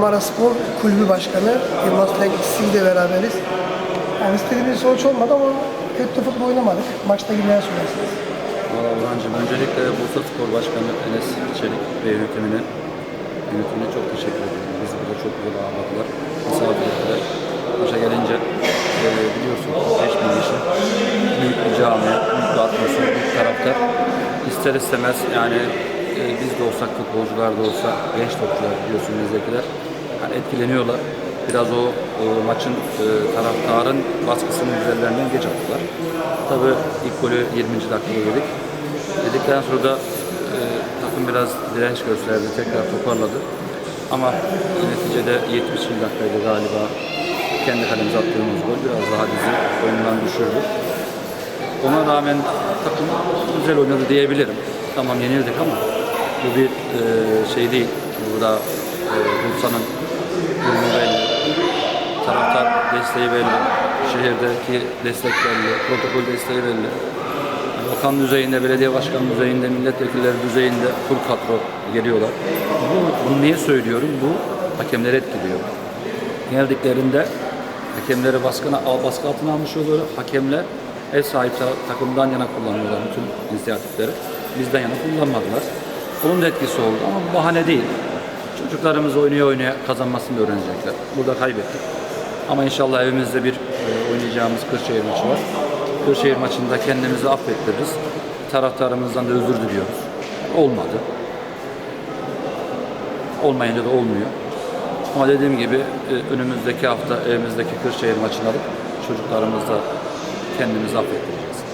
Marmara Spor Kulübü Başkanı Yılmaz Tek sizle beraberiz. Yani istediğimiz sonuç olmadı ama kötü futbol oynamadık. Maçta gibi neler söylersiniz? Valla Orhan'cığım öncelikle Bursa Spor Başkanı Enes Çelik ve yönetimine, yönetimine çok teşekkür ederim. Bizi burada çok güzel ağırladılar. Misafir ettiler. Başa gelince e, biliyorsun 5 bin kişi, büyük bir cami, büyük bir atmosfer, büyük taraftar. İster istemez yani e, biz de olsak, futbolcular da olsa, genç topçular biliyorsun bizdekiler etkileniyorlar. Biraz o e, maçın e, taraftarın baskısının üzerlerinden geç attılar. Tabii ilk golü 20. dakikada yedik. Dedikten sonra da e, takım biraz direnç gösterdi, tekrar toparladı. Ama neticede 70. dakikaydı galiba kendi kalemize attığımız gol biraz daha bizi oyundan düşürdü. Ona rağmen takım güzel oynadı diyebilirim. Tamam yenildik ama bu bir e, şey değil. Burada e, Bursa'nın. Taraftar desteği belli. Şehirdeki destek belli. Protokol desteği belli. Bakan düzeyinde, belediye başkanı düzeyinde, milletvekilleri düzeyinde full kadro geliyorlar. Bu, bunu niye söylüyorum? Bu hakemleri etkiliyor. Geldiklerinde hakemleri baskına, baskı altına almış oluyor. Hakemler ev sahibi ta- takımdan yana kullanıyorlar bütün inisiyatifleri. Bizden yana kullanmadılar. Onun da etkisi oldu ama bu bahane değil. Çocuklarımız oynaya oynaya kazanmasını öğrenecekler. Burada kaybettik. Ama inşallah evimizde bir e, oynayacağımız Kırşehir maçı var. Kırşehir maçında kendimizi affettiririz. Taraftarımızdan da özür diliyoruz. Olmadı. Olmayınca da olmuyor. Ama dediğim gibi e, önümüzdeki hafta evimizdeki Kırşehir maçını alıp çocuklarımızla kendimizi affettireceğiz.